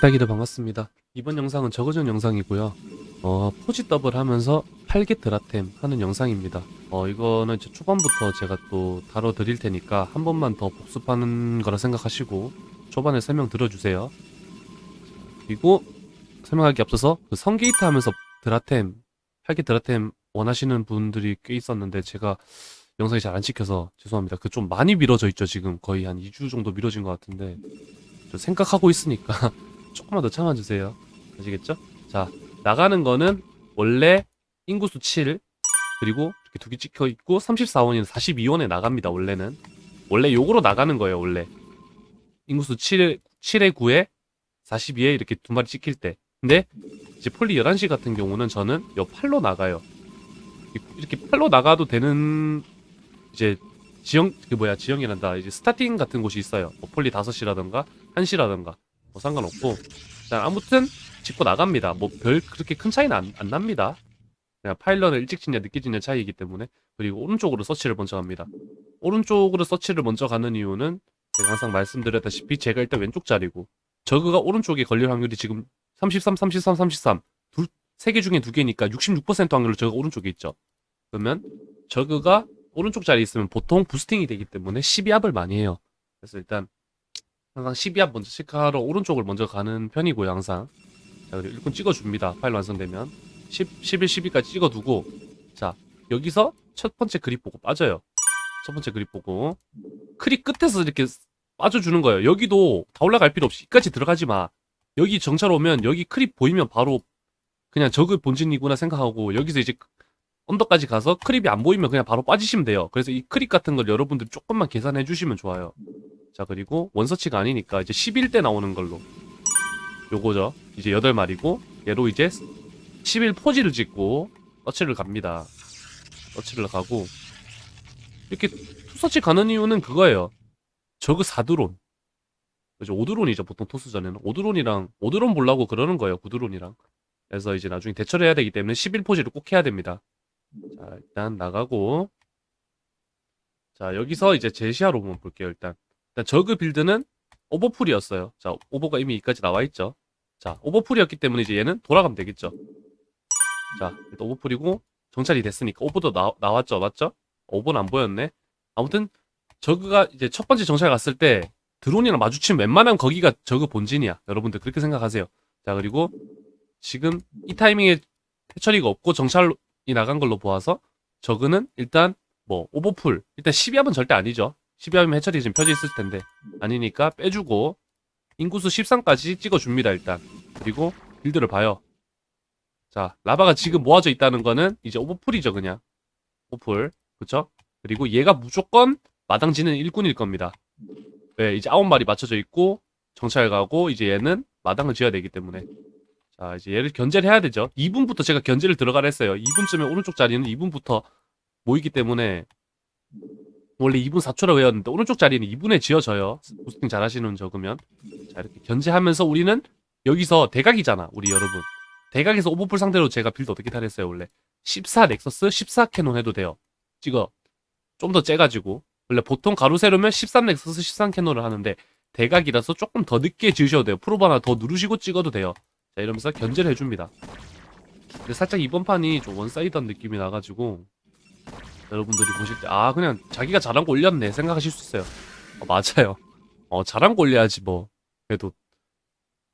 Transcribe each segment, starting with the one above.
닭다기들 반갑습니다. 이번 영상은 저거전 영상이고요. 어, 포지 더블 하면서 8개 드라템 하는 영상입니다. 어, 이거는 이제 초반부터 제가 또 다뤄드릴 테니까 한 번만 더 복습하는 거라 생각하시고 초반에 설명 들어주세요. 자, 그리고 설명하기 앞서서 그 성게이트 하면서 드라템, 8개 드라템 원하시는 분들이 꽤 있었는데 제가 영상이 잘 안 찍혀서 죄송합니다. 그 좀 많이 미뤄져 있죠, 지금. 거의 한 2주 정도 미뤄진 것 같은데. 저 생각하고 있으니까 조금만 더 참아주세요. 아시겠죠? 자, 나가는 거는 원래 인구수 7, 그리고 이렇게 두 개 찍혀 있고 34원이나 42원에 나갑니다, 원래는. 원래 요거로 나가는 거예요, 원래. 인구수 7, 7에 9에 42에 이렇게 두 마리 찍힐 때. 근데 이제 폴리 11시 같은 경우는 저는 요 8로 나가요. 이렇게 8로 나가도 되는 이제 지형 그 뭐야 지형이란다 이제 스타팅 같은 곳이 있어요 뭐 폴리 5시라던가 1시라던가 뭐 상관없고. 자 아무튼 짚고 나갑니다. 뭐 별 그렇게 큰 차이는 안, 안 납니다. 그냥 파일런을 일찍 짓냐 늦게 짓냐 차이이기 때문에. 그리고 오른쪽으로 서치를 먼저 갑니다. 오른쪽으로 서치를 먼저 가는 이유는 제가 항상 말씀드렸다시피 제가 일단 왼쪽 자리고 저그가 오른쪽에 걸릴 확률이 지금 33, 33, 33 둘, 세 개 중에 두 개니까 66% 확률로 저가 오른쪽에 있죠. 그러면 저그가 오른쪽 자리에 있으면 보통 부스팅이 되기 때문에 12합을 많이 해요. 그래서 일단 항상 12합 먼저 체크하러 오른쪽을 먼저 가는 편이고요, 항상. 자, 그리고 일꾼 찍어줍니다. 파일 완성되면. 10, 11, 12까지 찍어두고 자, 여기서 첫 번째 그립 보고 빠져요. 첫 번째 그립 보고 크립 끝에서 이렇게 빠져주는 거예요. 여기도 다 올라갈 필요 없이 끝까지 들어가지 마. 여기 정찰 오면 여기 크립 보이면 바로 그냥 저그 본진이구나 생각하고 여기서 이제 언덕까지 가서 크립이 안 보이면 그냥 바로 빠지시면 돼요. 그래서 이 크립 같은 걸 여러분들 조금만 계산해 주시면 좋아요. 자, 그리고 원서치가 아니니까 이제 11대 나오는 걸로. 요거죠. 이제 8마리고, 얘로 이제 11 포지를 짓고, 서치를 갑니다. 서치를 가고, 이렇게 투서치 가는 이유는 그거예요. 저그 4드론. 그죠? 5드론이죠, 보통 토스전에는. 5드론이랑, 5드론 보려고 그러는 거예요, 9드론이랑. 그래서 이제 나중에 대처를 해야 되기 때문에 11 포지를 꼭 해야 됩니다. 자, 일단 나가고. 자, 여기서 이제 제시하러 한번 볼게요, 일단. 일단 저그 빌드는 오버풀이었어요. 자, 오버가 이미 여기까지 나와 있죠. 자, 오버풀이었기 때문에 이제 얘는 돌아가면 되겠죠. 자, 일단 오버풀이고 정찰이 됐으니까 오버도 나, 나왔죠, 맞죠? 오버는 안 보였네. 아무튼 저그가 이제 첫 번째 정찰 갔을 때 드론이랑 마주치면 웬만하면 거기가 저그 본진이야. 여러분들 그렇게 생각하세요. 자, 그리고 지금 이 타이밍에 해처리가 없고 정찰 이 나간 걸로 보아서 저그는 일단 뭐 오버풀 일단 12합은 절대 아니죠 12합이면 해처리 지금 펴져 있을 텐데. 아니니까 빼주고 인구수 13까지 찍어줍니다 일단. 그리고 빌드를 봐요. 자 라바가 지금 모아져 있다는 거는 이제 오버풀이죠 그냥. 오버풀. 그쵸? 그리고 얘가 무조건 마당지는 일꾼일 겁니다. 네 이제 아홉 마리 맞춰져 있고 정찰 가고 이제 얘는 마당을 지어야 되기 때문에. 자, 이제 얘를 견제를 해야 되죠. 2분부터 제가 견제를 들어가라 했어요. 2분쯤에 오른쪽 자리는 2분부터 모이기 때문에 원래 2분 4초라고 외웠는데 오른쪽 자리는 2분에 지어져요. 부스팅 잘 하시는 적으면. 자, 이렇게 견제하면서 우리는 여기서 대각이잖아, 우리 여러분. 대각에서 오버풀 상대로 제가 빌드 어떻게 탈했어요, 원래. 14 넥서스 14 캐논 해도 돼요. 찍어. 좀 더 째가지고. 원래 보통 가로 세로면 13 넥서스 13 캐논을 하는데 대각이라서 조금 더 늦게 지으셔도 돼요. 프로바 하나 더 누르시고 찍어도 돼요. 자 이러면서 견제를 해줍니다. 근데 살짝 이번 판이 좀 원사이드한 느낌이 나가지고 여러분들이 보실 때 아 그냥 자기가 잘한 거 올렸네 생각하실 수 있어요. 어, 맞아요. 어 잘한 거 올려야지 뭐 그래도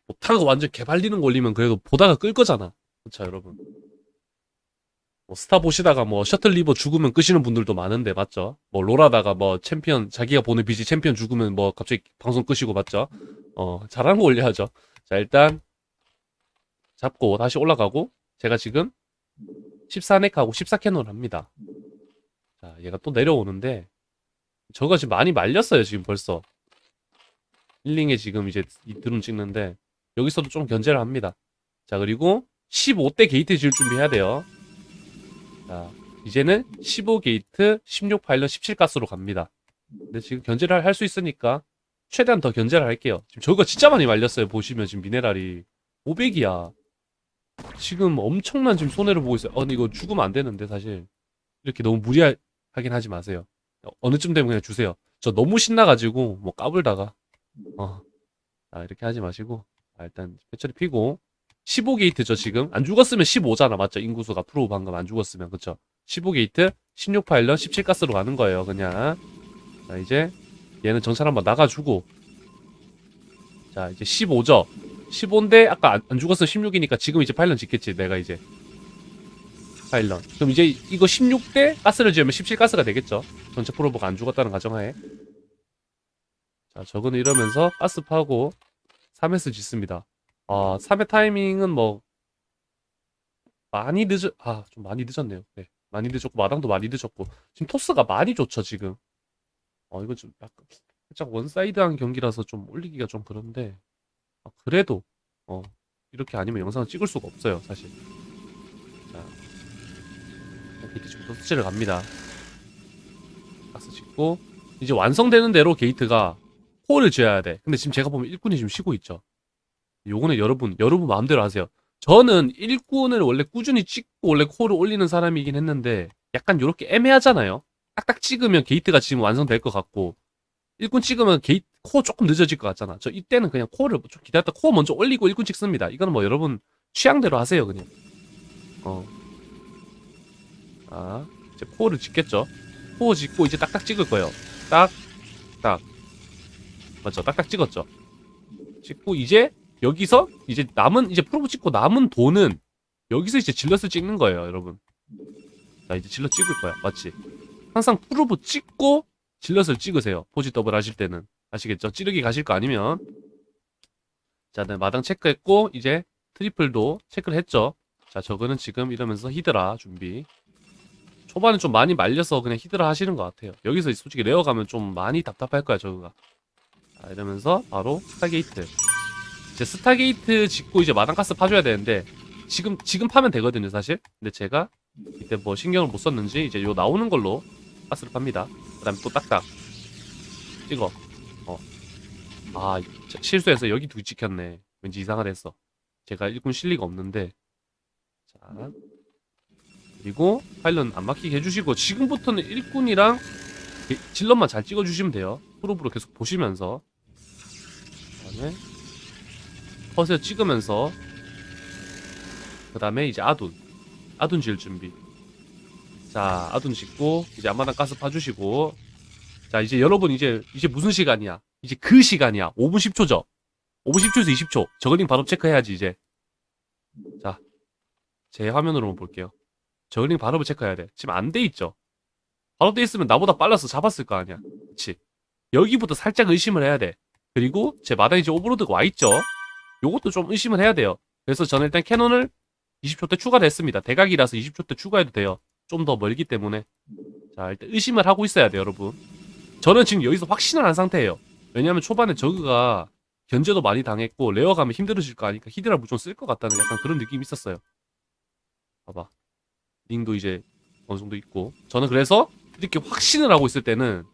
못하고 완전 개발리는 거 올리면 그래도 보다가 끌 거잖아. 그렇죠 여러분. 뭐 스타 보시다가 뭐 셔틀 리버 죽으면 끄시는 분들도 많은데 맞죠? 뭐 롤하다가 뭐 챔피언 자기가 보는 BG 챔피언 죽으면 뭐 갑자기 방송 끄시고 맞죠? 어 잘한 거 올려야죠. 자 일단 잡고 다시 올라가고 제가 지금 14넥하고 14캐논을 합니다. 자, 얘가 또 내려오는데 저가 지금 많이 말렸어요, 지금 벌써. 1링에 지금 이제 이 드론 찍는데 여기서도 좀 견제를 합니다. 자, 그리고 15대 게이트 지을 준비해야 돼요. 자, 이제는 15게이트, 16 파일럿, 17가스로 갑니다. 근데 지금 견제를 할 수 있으니까 최대한 더 견제를 할게요. 지금 저거 진짜 많이 말렸어요. 보시면 지금 미네랄이 500이야. 지금 엄청난 지금 손해를 보고 있어요. 어, 근데 이거 죽으면 안 되는데 사실 이렇게 너무 무리 하긴 하지 마세요. 어느 쯤 되면 그냥 주세요. 저 너무 신나가지고 뭐 까불다가 어, 아, 이렇게 하지 마시고 자, 일단 배처리 피고. 15게이트죠 지금? 안 죽었으면 15잖아 맞죠? 인구수가 프로 방금 안 죽었으면 그쵸? 15게이트 16 파일럿 17가스로 가는 거예요 그냥. 자 이제 얘는 정찰 한번 나가주고. 자 이제 15죠? 15인데 아까 안, 안 죽었어 16이니까 지금 이제 파일럿 짓겠지 내가 이제 파일럿 그럼 이제 이거 16대 가스를 지으면 17가스가 되겠죠? 전체 프로브가 안 죽었다는 가정하에. 자 저거는 이러면서 가스 파고 3S 짓습니다. 아 3회 타이밍은 뭐 많이 늦어 아 좀 많이 늦었네요. 네 많이 늦었고 마당도 많이 늦었고. 지금 토스가 많이 좋죠 지금. 어 이거 좀 약간 살짝 원사이드한 경기라서 좀 올리기가 좀 그런데 아, 그래도 어 이렇게 아니면 영상을 찍을 수가 없어요 사실. 자 게이트 지금 토스를 갑니다 가스 짓고 이제 완성되는 대로 게이트가 코어를 지어야 돼 근데 지금 제가 보면 일꾼이 지금 쉬고 있죠 요거는 여러분 여러분 마음대로 하세요 저는 일꾼을 원래 꾸준히 찍고 원래 코어를 올리는 사람이긴 했는데 약간 요렇게 애매하잖아요 딱딱 찍으면 게이트가 지금 완성될 것 같고 일꾼 찍으면 게이트 코어 조금 늦어질 것 같잖아. 저 이때는 그냥 코어를 좀 기다렸다 코어 먼저 올리고 일꾼 찍습니다. 이거는 뭐 여러분 취향대로 하세요 그냥. 어. 아 이제 코어를 짓겠죠. 코어 짓고 이제 딱딱 찍을 거예요. 딱, 딱. 맞죠? 딱딱 찍었죠. 찍고 이제 여기서 이제 남은 이제 프로브 찍고 남은 돈은 여기서 이제 질럿을 찍는 거예요, 여러분. 자 이제 질럿 찍을 거야, 맞지? 항상 프로브 찍고 질럿을 찍으세요. 포지 더블 하실 때는. 아시겠죠? 찌르기 가실 거 아니면. 자, 네, 마당 체크했고, 이제 트리플도 체크를 했죠. 자, 저거는 지금 이러면서 히드라 준비. 초반에 좀 많이 말려서 그냥 히드라 하시는 것 같아요. 여기서 솔직히 레어 가면 좀 많이 답답할 거야, 저거가. 자, 이러면서 바로 스타게이트. 이제 스타게이트 짓고 이제 마당가스 파줘야 되는데, 지금, 지금 파면 되거든요, 사실. 근데 제가 이때 뭐 신경을 못 썼는지 이제 요 나오는 걸로 가스를 팝니다. 그 다음에 또 딱딱 찍어 어. 아 자, 실수해서 여기 두 찍혔네 왠지 이상하다 했어 제가 일꾼 실리가 없는데 자 그리고 파일럿 안 막히게 해주시고 지금부터는 일꾼이랑 게- 질럿만 잘 찍어주시면 돼요 프로브로 계속 보시면서 그 다음에 컷을 찍으면서 그 다음에 이제 아둔 아둔 지을 준비 자, 아둔 짓고 이제 앞마당 가스 파주시고 자, 이제 여러분 이제 이제 무슨 시간이야? 이제 그 시간이야. 5분 10초죠. 5분 10초에서 20초. 저글링 바로 체크해야지 이제. 자, 제 화면으로 볼게요. 저글링 바로 체크해야 돼. 지금 안 돼 있죠. 바로 돼 있으면 나보다 빨라서 잡았을 거 아니야. 그치? 여기부터 살짝 의심을 해야 돼. 그리고 제 마당에 이제 오버로드가 와 있죠. 요것도 좀 의심을 해야 돼요. 그래서 저는 일단 캐논을 20초 때 추가를 했습니다. 대각이라서 20초 때 추가해도 돼요. 좀 더 멀기 때문에 자 일단 의심을 하고 있어야 돼요 여러분 저는 지금 여기서 확신을 한 상태예요 왜냐하면 초반에 저그가 견제도 많이 당했고 레어 가면 힘들어질 거 아니까 히드라 무조건 쓸 것 같다는 약간 그런 느낌이 있었어요 봐봐 링도 이제 어느 정도 있고. 저는 그래서 이렇게 확신을 하고 있을 때는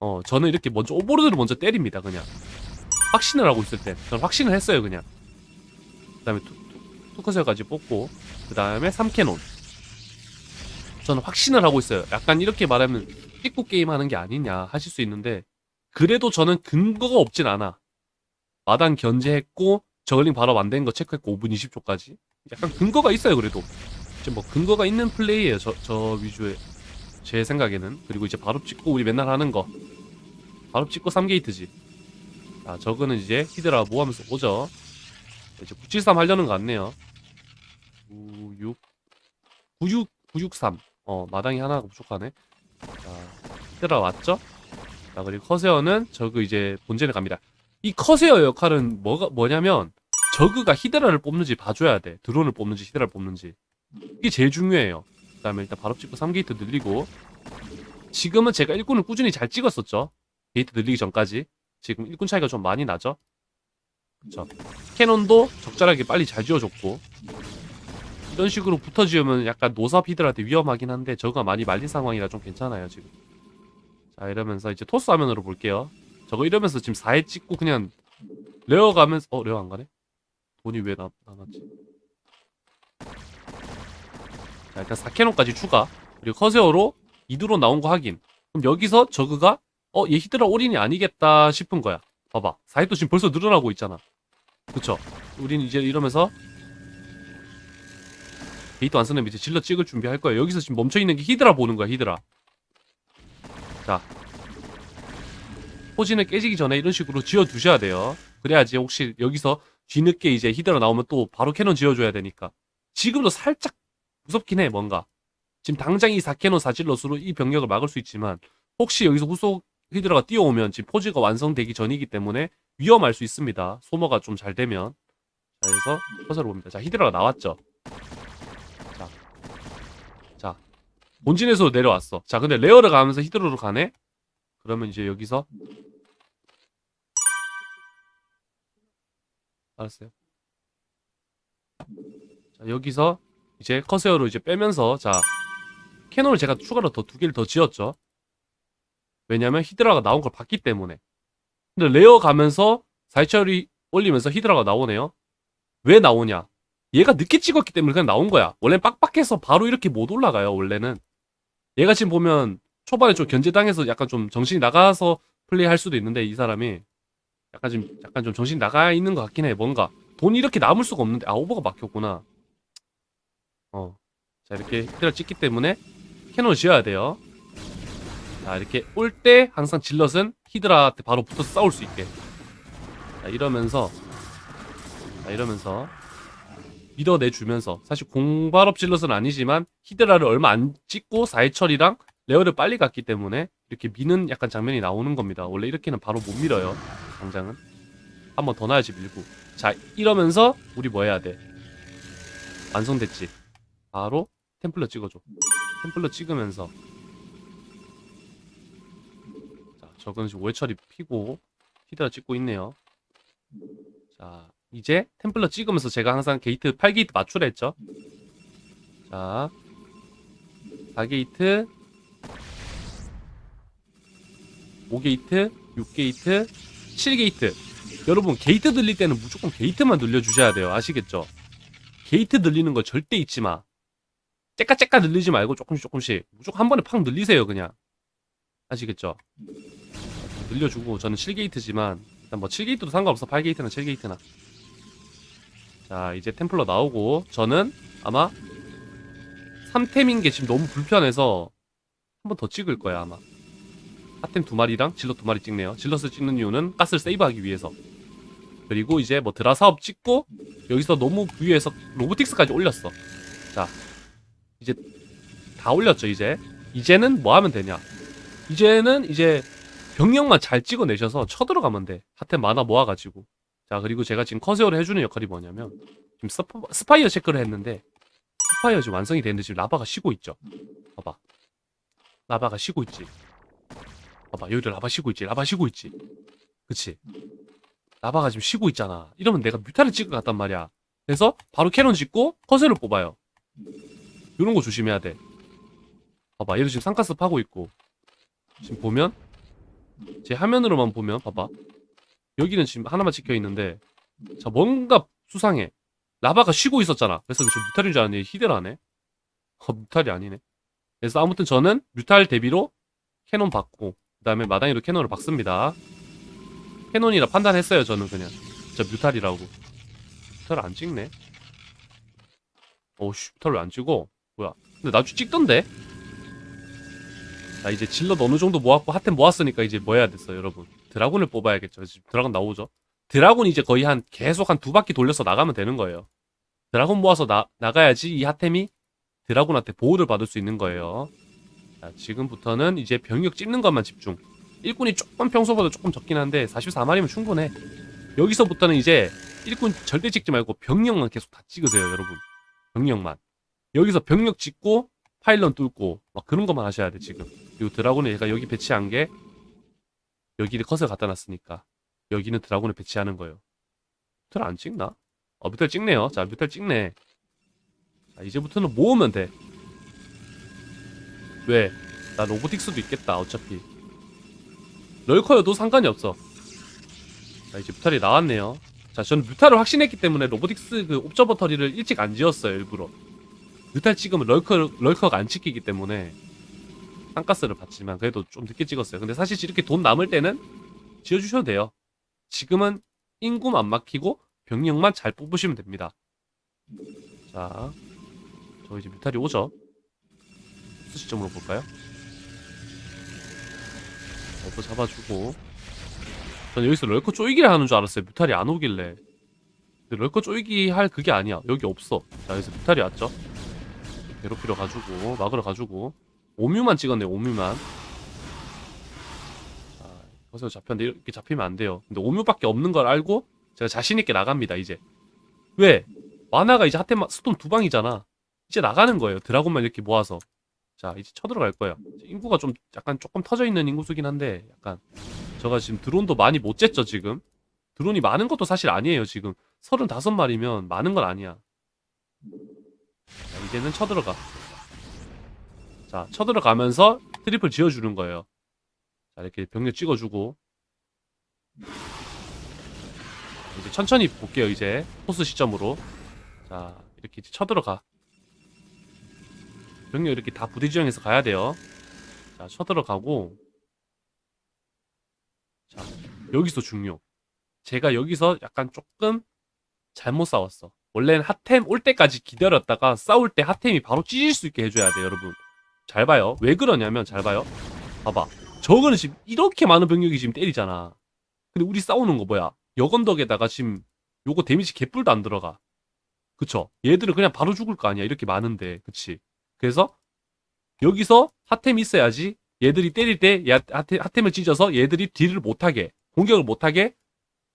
어 저는 이렇게 먼저 오버로드를 먼저 때립니다 그냥. 확신을 하고 있을 때. 저는 확신을 했어요 그냥. 그 다음에 투커셀까지 뽑고 그 다음에 3캐논. 저는 확신을 하고 있어요. 약간 이렇게 말하면 찍고 게임 하는 게 아니냐 하실 수 있는데 그래도 저는 근거가 없진 않아. 마당 견제했고 저글링 바로 만든 거 체크했고 5분 20초까지. 약간 근거가 있어요 그래도 지금 뭐 근거가 있는 플레이예요 저, 저 위주의. 제 생각에는. 그리고 이제 바로 찍고 우리 맨날 하는 거. 바로 찍고 3게이트지. 자 저거는 이제 히드라 모하면서 오죠. 이제 973 하려는 거 같네요. 96 96 963 어 마당이 하나가 부족하네. 자 히드라 왔죠? 자 그리고 커세어는 저그 이제 본진에 갑니다. 이 커세어 역할은 뭐가 뭐냐면 저그가 히드라를 뽑는지 봐줘야 돼. 드론을 뽑는지 히드라를 뽑는지 이게 제일 중요해요. 그 다음에 일단 바로 찍고 3게이트 늘리고. 지금은 제가 일꾼을 꾸준히 잘 찍었었죠. 게이트 늘리기 전까지. 지금 일꾼 차이가 좀 많이 나죠? 그쵸. 캐논도 적절하게 빨리 잘 지어줬고. 이런 식으로 붙어 지으면 약간 노사 피들한테 위험하긴 한데 저가 많이 말린 상황이라 좀 괜찮아요 지금. 자 이러면서 이제 토스 화면으로 볼게요. 저거 이러면서 지금 4회 찍고 그냥 레어 가면서 어 레어 안 가네? 돈이 왜 남, 남았지 자 일단 4캐논까지 추가. 그리고 커세어로 이드로 나온 거 확인. 그럼 여기서 저그가 어 얘 히드라 올인이 아니겠다 싶은 거야. 봐봐. 4회도 지금 벌써 늘어나고 있잖아. 그쵸? 우린 이제 이러면서 게이트 안 쓰는 이제 질러 찍을 준비할 거예요. 여기서 지금 멈춰있는 게 히드라 보는 거야 히드라. 자. 포지는 깨지기 전에 이런 식으로 지어 두셔야 돼요. 그래야지 혹시 여기서 뒤늦게 이제 히드라 나오면 또 바로 캐논 지어줘야 되니까. 지금도 살짝 무섭긴 해 뭔가 지금 당장 이 4캐논 4질럿으로 이 병력을 막을 수 있지만 혹시 여기서 후속 히드라가 뛰어오면 지금 포즈가 완성되기 전이기 때문에 위험할 수 있습니다. 소모가 좀 잘 되면. 자, 그래서 커서를 봅니다. 자, 히드라가 나왔죠. 자, 자, 본진에서 내려왔어. 자, 근데 레어를 가면서 히드라로 가네? 그러면 이제 여기서 알았어요. 자, 여기서 이제 커세어로 이제 빼면서 자, 캐논을 제가 추가로 더 두 개를 더 지었죠. 왜냐면 히드라가 나온 걸 봤기 때문에. 근데 레어 가면서 사이처리 올리면서 히드라가 나오네요. 왜 나오냐? 얘가 늦게 찍었기 때문에 그냥 나온 거야. 원래 빡빡해서 바로 이렇게 못 올라가요, 원래는. 얘가 지금 보면 초반에 좀 견제당해서 약간 좀 정신이 나가서 플레이할 수도 있는데 이 사람이 약간 좀 약간 좀 정신이 나가 있는 것 같긴 해. 뭔가 돈이 이렇게 남을 수가 없는데 아 오버가 막혔구나. 어. 자 이렇게 히드라 찍기 때문에 캐논을 지어야 돼요. 자 이렇게 올 때 항상 질럿은 히드라한테 바로 붙어서 싸울 수 있게. 자 이러면서 자 이러면서 밀어내주면서 사실 공발업 질럿은 아니지만 히드라를 얼마 안 찍고 사해철이랑 레어를 빨리 갔기 때문에 이렇게 미는 약간 장면이 나오는 겁니다. 원래 이렇게는 바로 못 밀어요 당장은. 한 번더 놔야지 밀고. 자 이러면서 우리 뭐 해야 돼? 완성됐지 바로 템플러 찍어줘 템플러 찍으면서 자, 저건 지금 오해철이 피고 히드라 찍고 있네요. 자, 이제 템플러 찍으면서 제가 항상 게이트 8게이트 맞추라 했죠. 자, 4게이트 5게이트 6게이트 7게이트 여러분 게이트 들릴 때는 무조건 게이트만 늘려주셔야 돼요. 아시겠죠? 게이트 늘리는 거 절대 잊지 마. 째까째까 늘리지 말고 조금씩 조금씩 무조건 한 번에 팍 늘리세요 그냥. 아시겠죠? 늘려주고 저는 7게이트지만 일단 뭐 7게이트도 상관없어. 8게이트나 7게이트나. 자 이제 템플러 나오고 저는 아마 3템인 게 지금 너무 불편해서 한 번 더 찍을 거야 아마. 핫템 두 마리랑 질럿 두 마리 찍네요. 질럿을 찍는 이유는 가스를 세이브하기 위해서. 그리고 이제 뭐 드라 사업 찍고 여기서 너무 위에서 로보틱스까지 올렸어. 자 이제 다 올렸죠 이제 이제는 뭐 하면 되냐 이제는 이제 병력만 잘 찍어내셔서 쳐들어가면 돼. 하템 많아 모아가지고. 자, 그리고 제가 지금 커세어를 해주는 역할이 뭐냐면, 지금 스파, 스파이어 체크를 했는데, 스파이어 지금 완성이 됐는데 지금 라바가 쉬고 있죠. 봐봐. 라바가 쉬고 있지. 봐봐, 여기 라바 쉬고 있지. 라바 쉬고 있지. 그치? 라바가 지금 쉬고 있잖아. 이러면 내가 뮤타를 찍어 갔단 말이야. 그래서 바로 캐논 짓고 커세어를 뽑아요. 이런 거 조심해야 돼. 봐봐, 얘도 지금 쌍가스 파고 있고. 지금 보면? 제 화면으로만 보면 봐봐. 여기는 지금 하나만 찍혀 있는데 자 뭔가 수상해. 라바가 쉬고 있었잖아. 그래서 저 뮤탈인 줄 알았는데 히데라네. 어 뮤탈이 아니네. 그래서 아무튼 저는 뮤탈 대비로 캐논 받고 그 다음에 마당이로 캐논을 박습니다. 캐논이라 판단했어요 저는 그냥. 진짜 뮤탈이라고. 뮤탈을 안 찍네. 어우씨 뮤탈을 왜안 찍어 뭐야? 근데 나중에 찍던데? 자 이제 질럿 어느 정도 모았고 하템 모았으니까 이제 뭐 해야 됐어 여러분? 드라군을 뽑아야겠죠. 지금 드라군 나오죠? 드라군 이제 거의 한 계속 한 두 바퀴 돌려서 나가면 되는 거예요. 드라군 모아서 나, 나가야지 이 하템이 드라군한테 보호를 받을 수 있는 거예요. 자 지금부터는 이제 병력 찍는 것만 집중. 일꾼이 조금 평소보다 조금 적긴 한데 44마리면 충분해. 여기서부터는 이제 일꾼 절대 찍지 말고 병력만 계속 다 찍으세요 여러분. 병력만 여기서 병력 찍고 파일런 뚫고 막 그런 것만 하셔야 돼 지금. 그리고 드라군을 얘가 여기 배치한 게 여기를 컷을 갖다 놨으니까 여기는 드라군을 배치하는 거예요. 뮤탈 안 찍나? 어 뮤탈 찍네요. 자 뮤탈 찍네. 자 이제부터는 모으면 돼. 왜? 나 로보틱스도 있겠다 어차피. 럴커여도 상관이 없어. 자 이제 뮤탈이 나왔네요. 자 저는 뮤탈을 확신했기 때문에 로보틱스 그 옵저버터리를 일찍 안 지었어요 일부러 뮤탈 찍으면 럴커, 럴커가 안 찍히기 때문에 땅가스를 받지만 그래도 좀 늦게 찍었어요. 근데 사실 이렇게 돈 남을 때는 지어주셔도 돼요. 지금은 인구만 안 막히고 병력만 잘 뽑으시면 됩니다. 자, 저 이제 뮤탈이 오죠? 수 시점으로 볼까요? 어도 잡아주고 전 여기서 럴커 쪼이기를 하는 줄 알았어요 뮤탈이 안 오길래 근데 럴커 쪼이기 할 그게 아니야 여기 없어 자 여기서 뮤탈이 왔죠 괴롭히러 가지고 막으러 가지고. 오뮤만 찍었네 오뮤만. 자 거기서 잡혔는데 이렇게 잡히면 안 돼요. 근데 오뮤밖에 없는 걸 알고 제가 자신있게 나갑니다 이제. 왜? 만화가 이제 하테마 스톰 두 방이잖아. 이제 나가는 거예요 드라곤만 이렇게 모아서. 자 이제 쳐들어갈 거예요. 인구가 좀 약간 조금 터져 있는 인구수긴 한데 약간. 제가 지금 드론도 많이 못 쟀죠 지금. 드론이 많은 것도 사실 아니에요 지금. 35마리면 많은 건 아니야 자, 이제는 쳐들어가 자 쳐들어가면서 트리플 지어주는 거예요 자 이렇게 병력 찍어주고 이제 천천히 볼게요 이제 포스 시점으로 자 이렇게 쳐들어가 병력 이렇게 다 부대 지형에서 가야 돼요. 자, 쳐들어가고. 자, 여기서 중요. 제가 여기서 약간 조금 잘못 싸웠어. 원래는 핫템 올 때까지 기다렸다가 싸울 때 핫템이 바로 찢을 수 있게 해줘야 돼, 여러분. 잘 봐요. 왜 그러냐면, 잘 봐요. 봐봐. 저거는 지금 이렇게 많은 병력이 지금 때리잖아. 근데 우리 싸우는 거 뭐야? 여건덕에다가 지금 요거 데미지 개뿔도 안 들어가. 그쵸? 얘들은 그냥 바로 죽을 거 아니야. 이렇게 많은데. 그치? 그래서 여기서 핫템이 있어야지 얘들이 때릴 때 야- 핫템, 핫템 을 찢어서 얘들이 딜을 못하게 공격을 못하게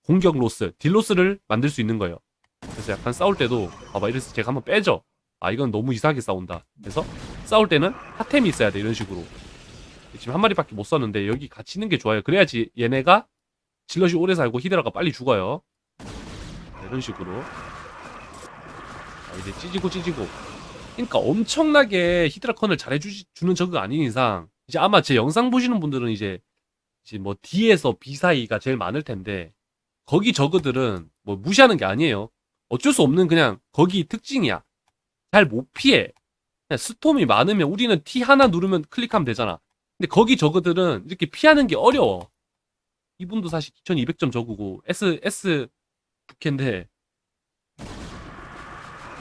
공격 로스 딜 로스를 만들 수 있는 거예요 그래서 약간 싸울 때도 봐봐 이래서 제가 한번 빼죠. 아 이건 너무 이상하게 싸운다. 그래서 싸울 때는 핫템이 있어야 돼 이런 식으로. 지금 한 마리밖에 못 썼는데 여기 같이 있는 게 좋아요. 그래야지 얘네가 질럿이 오래 살고 히드라가 빨리 죽어요. 자, 이런 식으로. 자, 이제 찢이고 찢이고. 그러니까 엄청나게 히드라컨을 잘해주는 저그가 아닌 이상 이제 아마 제 영상 보시는 분들은 이제 이제 뭐 D에서 B 사이가 제일 많을 텐데 거기 저그들은 뭐 무시하는 게 아니에요. 어쩔 수 없는 그냥 거기 특징이야. 잘 못 피해. 그냥 스톰이 많으면 우리는 T 하나 누르면 클릭하면 되잖아. 근데 거기 저그들은 이렇게 피하는 게 어려워. 이분도 사실 2200점 저그고 S S 부캐인데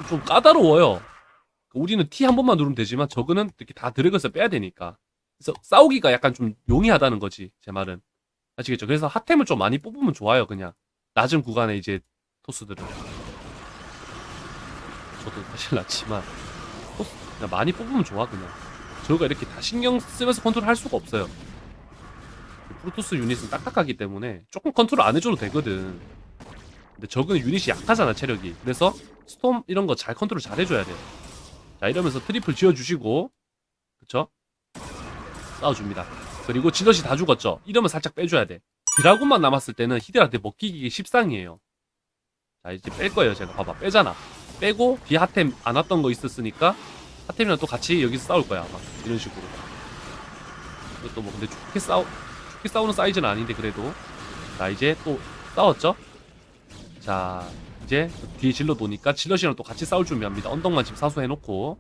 좀 까다로워요. 우리는 T 한 번만 누르면 되지만 저거는 이렇게 다 드래그해서 빼야 되니까. 그래서 싸우기가 약간 좀 용이하다는 거지, 제 말은. 아시겠죠? 그래서 핫템을 좀 많이 뽑으면 좋아요, 그냥. 낮은 구간에 이제 토스들은. 저도 사실 낮지만, 토스 그냥 많이 뽑으면 좋아, 그냥. 저가 이렇게 다 신경 쓰면서 컨트롤 할 수가 없어요. 프로토스 유닛은 딱딱하기 때문에 조금 컨트롤 안 해줘도 되거든. 근데 저거는 유닛이 약하잖아, 체력이. 그래서 스톰 이런 거 잘 컨트롤 잘 해줘야 돼요. 자 이러면서 트리플 지어주시고 그쵸? 싸워줍니다 그리고 질럿이 다 죽었죠 이러면 살짝 빼줘야 돼 드라군만 남았을 때는 히드라한테 먹히기 십상이에요 자 이제 뺄 거예요 제가 봐봐 빼잖아 빼고 뒤에 핫템 안 왔던 거 있었으니까 핫템이랑 또 같이 여기서 싸울 거야 아마 이런 식으로 이것도 뭐 근데 좋게 싸우 좋게 싸우는 사이즈는 아닌데 그래도 자 이제 또 싸웠죠 자 이제 뒤에 질럿 오니까 질럿이랑 또 같이 싸울 준비합니다. 언덕만 지금 사수해놓고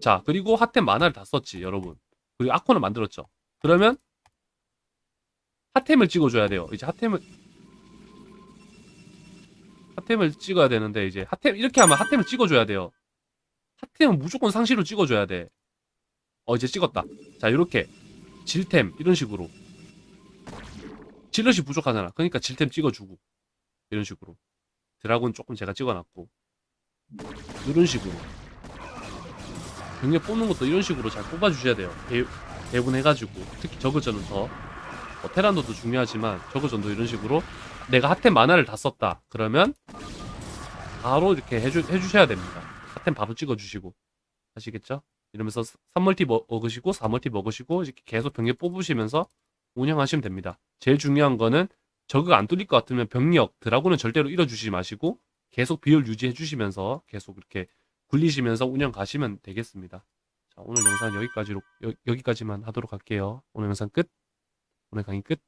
자 그리고 핫템 만화를 다 썼지 여러분 그리고 아콘을 만들었죠. 그러면 핫템을 찍어줘야 돼요. 이제 핫템을 핫템을 찍어야 되는데 이제 핫템 이렇게 하면 핫템을 찍어줘야 돼요. 핫템은 무조건 상시로 찍어줘야 돼. 어 이제 찍었다. 자 이렇게 질템 이런 식으로 질럿이 부족하잖아. 그러니까 질템 찍어주고 이런 식으로. 드라군 조금 제가 찍어놨고 이런 식으로 병력 뽑는 것도 이런 식으로 잘 뽑아주셔야 돼요 배, 배분해가지고 특히 저그전은 더 뭐, 테란도도 중요하지만 저그전도 이런 식으로 내가 핫템 만화를 다 썼다 그러면 바로 이렇게 해주, 해주셔야 됩니다 핫템 바로 찍어주시고 아시겠죠? 이러면서 3멀티 먹으시고 4멀티 먹으시고 이렇게 계속 병력 뽑으시면서 운영하시면 됩니다 제일 중요한 거는 저그가 안 뚫릴 것 같으면 병력, 드라곤은 절대로 잃어주지 마시고 계속 비율 유지해 주시면서 계속 이렇게 굴리시면서 운영 가시면 되겠습니다. 자, 오늘 영상 여기까지로 여, 여기까지만 하도록 할게요. 오늘 영상 끝. 오늘 강의 끝.